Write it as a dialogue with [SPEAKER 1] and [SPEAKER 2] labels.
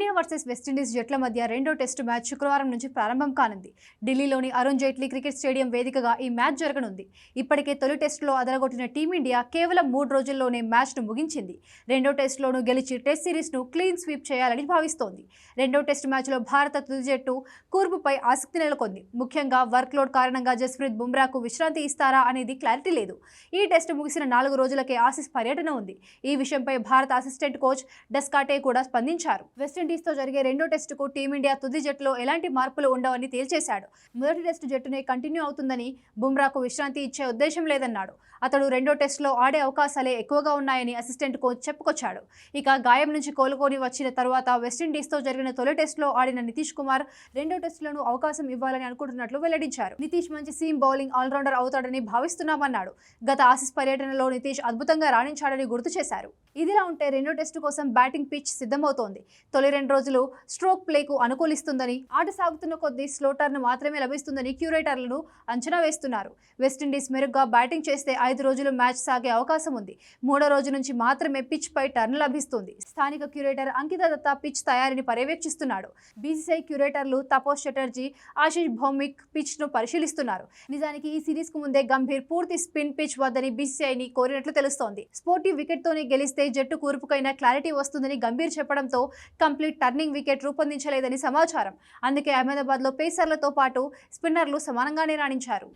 [SPEAKER 1] India versus West Indies జట్ల మధ్య రెండో టెస్టు మ్యాచ్ శుక్రవారం నుంచి ప్రారంభం కానుంది. ఢిల్లీలోని అరుణ్ జైట్లీ క్రికెట్ స్టేడియం వేదికగా ఈ మ్యాచ్ జరగనుంది. ఇప్పటికే తొలి టెస్టులో అదరగొట్టిన టీమిండియా కేవలం మూడు రోజుల్లోనే మ్యాచ్ను ముగించింది. రెండో టెస్టులోనూ గెలిచి టెస్ట్ సిరీస్ను క్లీన్ స్వీప్ చేయాలని భావిస్తోంది. రెండో టెస్టు మ్యాచ్లో భారత తుది జట్టు కూర్పుపై ఆసక్తి నెలకొంది. ముఖ్యంగా వర్క్లోడ్ కారణంగా జస్ప్రీత్ బుమ్రాకు విశ్రాంతి ఇస్తారా అనేది క్లారిటీ లేదు. ఈ టెస్టు ముగిసిన నాలుగు రోజులకే ఆసీస్ పర్యటన ఉంది. ఈ విషయంపై భారత అసిస్టెంట్ కోచ్ డెస్కాటే కూడా స్పందించారు. వెస్టిండీస్తో జరిగే రెండో టెస్టుకు టీమిండియా తుది జట్టులో ఎలాంటి మార్పులు ఉండవని తేల్చేశాడు. మొదటి టెస్టు జట్టునే కంటిన్యూ అవుతుందని బుమ్రాకు విశ్రాంతి ఇచ్చే ఉద్దేశం లేదన్నాడు. అతడు రెండో టెస్టులో ఆడే అవకాశాలే ఎక్కువగా ఉన్నాయని అసిస్టెంట్ కోచ్ చెప్పుకొచ్చాడు. ఇక గాయం నుంచి కోలుకొని వచ్చిన తర్వాత వెస్టిండీస్తో జరిగిన తొలి టెస్టులో ఆడిన నితీష్ కుమార్ రెండో టెస్టులను అవకాశం ఇవ్వాలని అనుకుంటున్నట్లు వెల్లడించారు. నితీష్ మంచి సీమ్ బౌలింగ్ ఆల్రౌండర్ అవుతాడని భావిస్తున్నామన్నాడు. గత ఆసీస్ పర్యటనలో నితీష్ అద్భుతంగా రాణించాడని గుర్తు చేశారు. ఇదిలా ఉంటే రెండో టెస్టు కోసం బ్యాటింగ్ పిచ్ సిద్ధమవుతోంది. తొలి రెండు రోజులు స్ట్రోక్ ప్లేకు అనుకూలిస్తుందని ఆట సాగుతున్న కొద్దీ స్లో టర్న్ మాత్రమే లభిస్తుందని క్యూరేటర్లను అంచనా వేస్తున్నారు. వెస్టిండీస్ మెరుగ్గా బ్యాటింగ్ చేస్తే ఐదు రోజులు మ్యాచ్ సాగే అవకాశం ఉంది. మూడో రోజు నుంచి మాత్రమే పిచ్ పై టర్న్ లభిస్తుంది. స్థానిక క్యూరేటర్ అంకిత దత్త పిచ్ తయారీని పర్యవేక్షిస్తున్నాడు. బీసీసీఐ క్యూరేటర్లు తపోస్ చటర్జీ ఆశీష్ భౌమిక్ పిచ్ను పరిశీలిస్తున్నారు. నిజానికి ఈ సిరీస్కు ముందే గంభీర్ పూర్తి స్పిన్ పిచ్ వద్దని బీసీఐని కోరినట్లు తెలుస్తోంది. స్పోర్టివ్ వికెట్ తోనే గెలిస్తే జట్టు కూర్పుకైనా క్లారిటీ వస్తుందని గంభీర్ చెప్పడంతో కంప్లీట్ టర్నింగ్ వికెట్ రూపొందించలేదని సమాచారం. అందుకే అహ్మదాబాద్లో పేసర్లతో పాటు స్పిన్నర్లు సమానంగానే రాణించారు.